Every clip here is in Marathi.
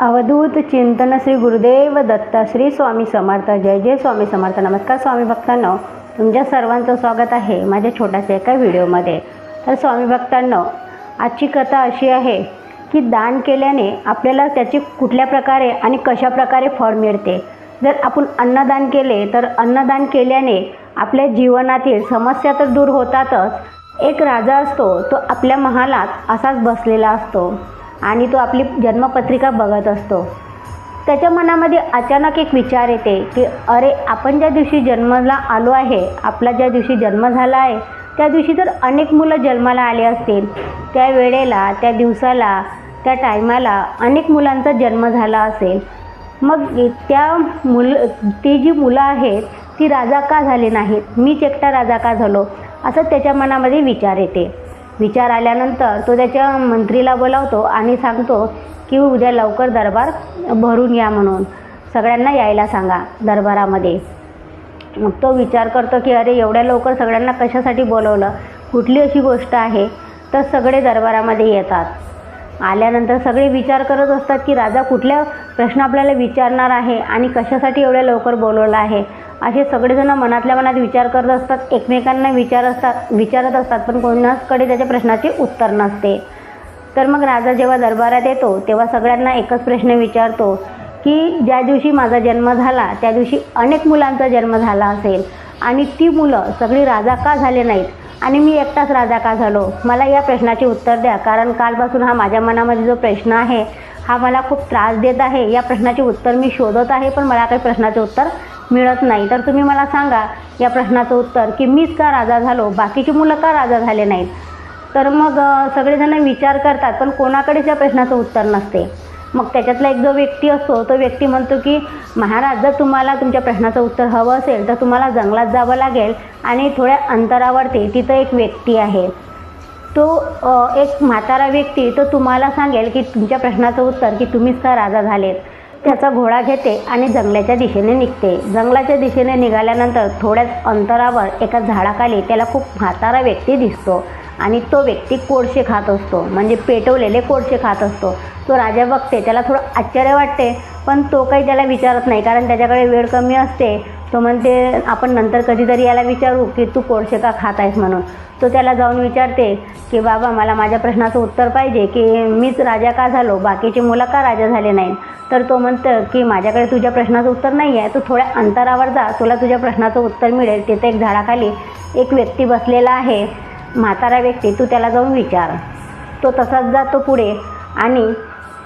अवधूत चिंतन श्री गुरुदेव दत्त श्री स्वामी समर्थ. जय जय स्वामी समर्थ. नमस्कार स्वामी भक्तांनो. तुमच्या सर्वांचं स्वागत आहे माझ्या छोट्याशा एका व्हिडिओमध्ये. तर स्वामी भक्तांनो आजची कथा अशी आहे की दान केल्याने आपल्याला त्याची कुठल्या प्रकारे आणि कशा प्रकारे फळ मिळते? जर आपण अन्नदान केले तर अन्नदान केल्याने आपल्या जीवनातील समस्या तर दूर होतातच. एक राजा असतो तो आपल्या महालात असाच बसलेला असतो. आणि तो आपली जन्मपत्रिका बघत असतो. त्याच्या मनामध्ये अचानक एक विचार येते की अरे आपण ज्या दिवशी जन्माला आलो आहे आपला ज्या दिवशी जन्म झाला आहे त्या दिवशी तर अनेक मुलं जन्माला आले असतील. त्या वेळेला त्या दिवसाला त्या टायमाला अनेक मुलांचा जन्म झाला असेल. मग त्या मुल ती जी मुलं आहेत ती राजा का झाली नाहीत. मीच एकटा राजा का झालो. असं त्याच्या मनामध्ये विचार येते. विचार आल्यानंतर तो त्याच्या मंत्रीला बोलावतो आणि सांगतो की उद्या लवकर दरबार भरून या म्हणून. सगळ्यांना यायला सांगा दरबारामध्ये. मग तो विचार करतो की अरे एवढ्या लवकर सगळ्यांना कशासाठी बोलवलं? कुठली अशी गोष्ट आहे? तर सगळे दरबारामध्ये येतात. आल्यानंतर सगळे विचार करत असतात की राजा कुठल्या प्रश्न आपल्याला विचारणार आहे आणि कशासाठी एवढ्या लवकर बोलवलं आहे? असे सगळेजण मनातल्या मनात विचार करत असतात एकमेकांना विचार असतात विचारत असतात पण कोणाचकडे त्याच्या प्रश्नाचे उत्तर नसते. तर मग राजा जेव्हा दरबारात येतो तेव्हा सगळ्यांना एकच प्रश्न विचारतो की ज्या दिवशी माझा जन्म झाला त्या दिवशी अनेक मुलांचा जन्म झाला असेल. आणि ती मुलं सगळी राजा का झाले नाहीत? आणि मी एकटाच राजा का झालो? मला या प्रश्नाचे उत्तर द्या कारण कालपासून हा माझ्या मनामध्ये जो प्रश्न आहे हा मला खूप त्रास देत आहे. या प्रश्नाचे उत्तर मी शोधत आहे पण मला काही प्रश्नाचे उत्तर मिळत नाही. तर तुम्ही मला सांगा या प्रश्नाचं उत्तर की मीच का राजा झालो? बाकीची मुलं का राजा झाले नाहीत? तर मग सगळेजण विचार करतात पण कोणाकडेच या प्रश्नाचं उत्तर नसते. मग त्याच्यातला एक जो व्यक्ती असतो तो व्यक्ती म्हणतो की महाराज जर तुम्हाला तुमच्या प्रश्नाचं उत्तर हवं असेल तर तुम्हाला जंगलात जावं लागेल आणि थोड्या अंतरावरती तिथं एक व्यक्ती आहे. तो एक म्हातारा व्यक्ती तो तुम्हाला सांगेल की तुमच्या प्रश्नाचं उत्तर की तुम्हीच का राजा झालेत? त्याचा घोडा घेते आणि जंगलाच्या दिशेने निघते. जंगलाच्या दिशेने निघाल्यानंतर थोड्याच अंतरावर एका झाडाखाली त्याला खूप म्हातारा व्यक्ती दिसतो आणि तो व्यक्ती कोळशे खात असतो. म्हणजे पेटवलेले कोळशे खात असतो. तो राजा बघते त्याला थोडं आश्चर्य वाटते पण तो काही त्याला विचारत नाही कारण त्याच्याकडे वेळ कमी असते. तो म्हणते आपण नंतर कधीतरी याला विचारू की तू कोळसे का खात आहेस म्हणून. तो त्याला जाऊन विचारते की बाबा मला माझ्या प्रश्नाचं उत्तर पाहिजे की मीच राजा का झालो? बाकीची मुलं का राजा झाले नाहीत? तर तो म्हणतं की माझ्याकडे तुझ्या प्रश्नाचं उत्तर नाही आहे तू थोड्या अंतरावर जा. तुला तुझ्या प्रश्नाचं उत्तर मिळेल. तिथे एक झाडाखाली एक व्यक्ती बसलेला आहे म्हातारा व्यक्ती. तू त्याला जाऊन विचार. तो तसाच जातो पुढे आणि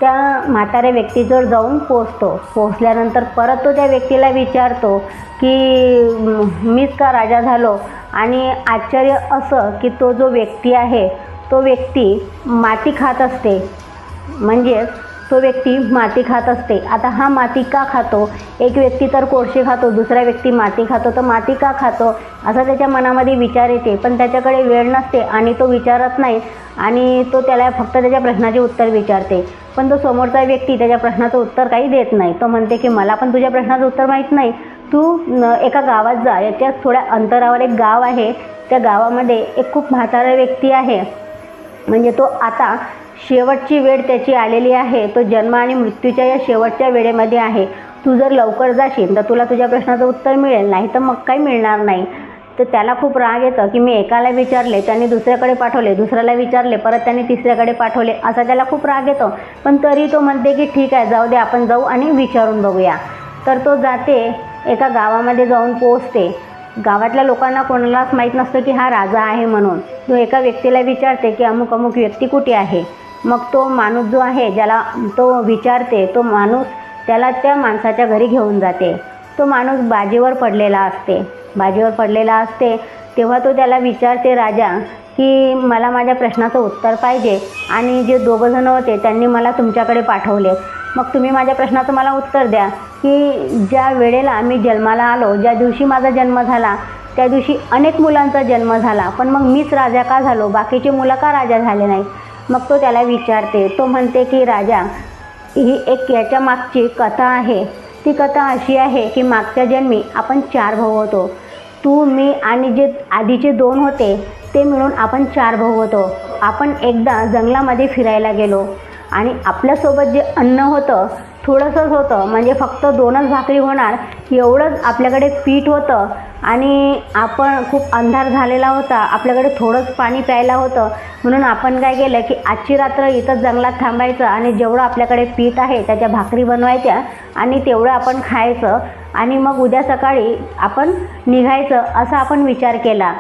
त्या म्हाताऱ्या व्यक्तीजवळ जाऊन पोचतो पोचल्यानंतर परत तो त्या व्यक्तीला विचारतो की मीच का राजा झालो? आणि आश्चर्य असं की तो जो व्यक्ती आहे तो व्यक्ती माती खात असते. म्हणजेच तो व्यक्ती माती खात असते. आता हा माती का खातो? एक व्यक्ती तर कोळशी खातो दुसरा व्यक्ती माती खातो. तर माती का खातो? असा त्याच्या मनामध्ये विचार येते. पण त्याच्याकडे वेळ नसते आणि तो विचारत नाही आणि तो त्याला फक्त त्याच्या प्रश्नाचे उत्तर विचारते. पण तो समोरचा व्यक्ती त्याच्या प्रश्नाचं उत्तर काही देत नाही. तो म्हणते की मला पण तुझ्या प्रश्नाचं उत्तर माहीत नाही. तू एका गावात जा. याच्या थोड्या अंतरावर एक गाव आहे. त्या गावामध्ये एक खूप म्हातारा व्यक्ती आहे. म्हणजे तो आता शेवटची वेळ त्याची आलेली आहे. तो जन्म आणि मृत्यूच्या या शेवटच्या वेळेमध्ये आहे. तू जर लवकर जाशील तर तुला तुझ्या प्रश्नाचं उत्तर मिळेल. नाही तर मग काही मिळणार नाही. तर त्याला खूप राग येतं की मी एकाला विचारले त्यांनी दुसऱ्याकडे पाठवले दुसऱ्याला विचारले परत त्यांनी तिसऱ्याकडे पाठवले असा त्याला खूप राग येतो. पण तरी तो म्हणते की ठीक आहे जाऊ दे आपण जाऊ आणि विचारून बघूया. तर तो जाते एका गावामध्ये जाऊन पोचते गावातल्या लोकांना कोणालाच माहीत नसतं की हा राजा आहे म्हणून. तो एका व्यक्तीला विचारते की अमुक अमुक व्यक्ती कुठे आहे? मग तो माणूस जो आहे ज्याला तो विचारते तो माणूस त्याला त्या माणसाच्या घरी घेऊन जाते. तो माणूस बाजीवर पडलेला असते. बाजीवर पडलेला असते तेव्हा तो त्याला विचारते राजा की मला माझ्या प्रश्नाचं उत्तर पाहिजे आणि जे दोघंजणं होते त्यांनी मला तुमच्याकडे पाठवले. मग तुम्ही माझ्या प्रश्नाचं मला उत्तर द्या की ज्या वेळेला मी जन्माला आलो ज्या दिवशी माझा जन्म झाला त्या दिवशी अनेक मुलांचा जन्म झाला पण मग मीच राजा का झालो? बाकीचे मुलं का राजा झाले नाही मग तो त्याला विचारते तो म्हणते की राजा ही एक याच्या मागची कथा आहे. ती कथा अशी आहे की मागच्या जन्मी आपण चार भाऊ होतो. तू मी आणि जे आधीचे दोन होते ते मिळून आपण चार भाऊ होतो. आपण एकदा जंगलामध्ये फिरायला गेलो आणि आपल्यासोबत जे अन्न होतं थोडंसंच होतं म्हणजे फक्त दोनच भाकरी होणार एवढंच आपल्याकडे पीठ होतं आणि आपण खूप अंधार झालेला होता आपल्याकडे थोडंच पाणी प्यायला होतं. म्हणून आपण काय केलं की आजची रात्र इथं जंगलात थांबायचं आणि जेवढं आपल्याकडे पीठ आहे त्याच्या भाकरी बनवायच्या आणि तेवढं आपण खायचं. आणि मग उद्या सकाळी आपण निघायचं असा आपण विचार केला.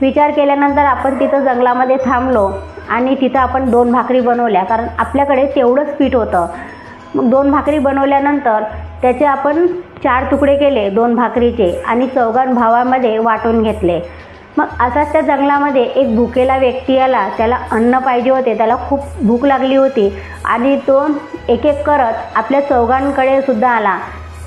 विचार केल्यानंतर आपण तिथं जंगलामध्ये थांबलो आणि तिथं आपण दोन भाकरी बनवल्या. कारण आपल्याकडे तेवढंच पीठ होतं. मग दोन भाकरी बनवल्यानंतर त्याचे आपण चार तुकडे केले दोन भाकरीचे आणि चौघां भावामध्ये वाटून घेतले. मग असाच त्या जंगलामध्ये एक भुकेला व्यक्ती आला. त्याला अन्न पाहिजे होते. त्याला खूप भूक लागली होती. आणि तो एक एक करत आपल्या चौघांकडे सुद्धा आला.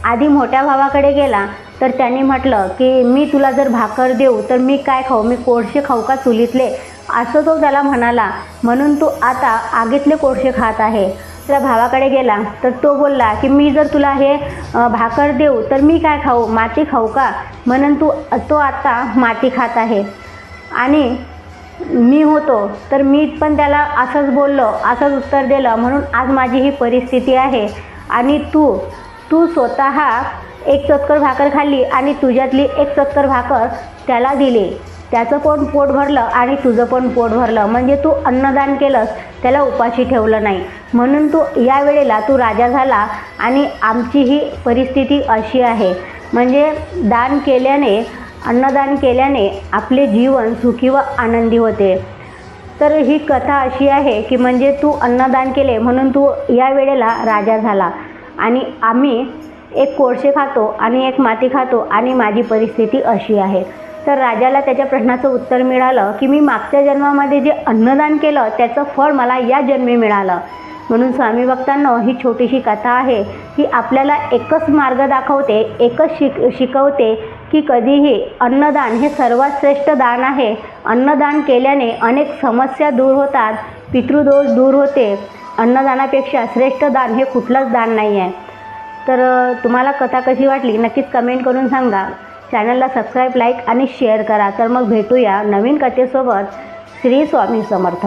आधी मोठ्या भावाकडे गेला तर त्यांनी म्हटलं की मी तुला जर भाकर देऊ तर मी काय खाऊ? मी कोळसे खाऊ का चुलीतले? असं तो त्याला म्हणाला. म्हणून तू आता आगीतले कोळसे खात आहे. त्या भावाकडे गेला तर तो बोलला की मी जर तुला हे भाकर देऊ तर मी काय खाऊ? माती खाऊ का? म्हणून तू तो आता माती खात आहे. आणि मी होतो तर मी पण त्याला असंच बोललो असंच उत्तर दिलं. म्हणून आज माझी ही परिस्थिती आहे. आणि तू तू स्वतः एक चतकर भाकर खाल्ली आणि तुझ्यातली एक चतकर भाकर त्याला दिली. त्याचं पण पोट भरलं आणि तुझं पण पोट भरलं. म्हणजे तू अन्नदान केलंस त्याला उपाशी ठेवलं नाही. म्हणून तू या वेळेला तू राजा झाला आणि आमची ही परिस्थिती अशी आहे. म्हणजे दान केल्याने अन्नदान केल्याने आपले जीवन सुखी व आनंदी होते. तर ही कथा अशी आहे की म्हणजे तू अन्नदान केले म्हणून तू या वेळेला राजा झाला. आणि आम्ही एक कोळसे खातो आणि एक माती खातो आणि माझी परिस्थिती अशी आहे. तर राजाला त्याच्या प्रश्नाचं उत्तर मिळालं की मी मागच्या जन्मामध्ये जे अन्नदान केलं त्याचं फळ मला या जन्मी मिळालं. म्हणून स्वामी भक्तांनो ही छोटीशी कथा आहे. की आपल्याला एकच मार्ग दाखवते एकच शिक शिकवते की कधीही अन्नदान हे सर्वात श्रेष्ठ दान आहे. अन्नदान केल्याने अनेक समस्या दूर होतात पितृदोष दूर होते. अन्नदानापेक्षा श्रेष्ठ दान हे कुठलंच दान नाही आहे तर तुम्हाला कथा कशी वाटली नक्कीच कमेंट करून सांगा. चॅनलला सबस्क्राईब लाईक आणि शेअर करा. तर मग भेटूया नवीन कथेसोबत. श्री स्वामी समर्थ.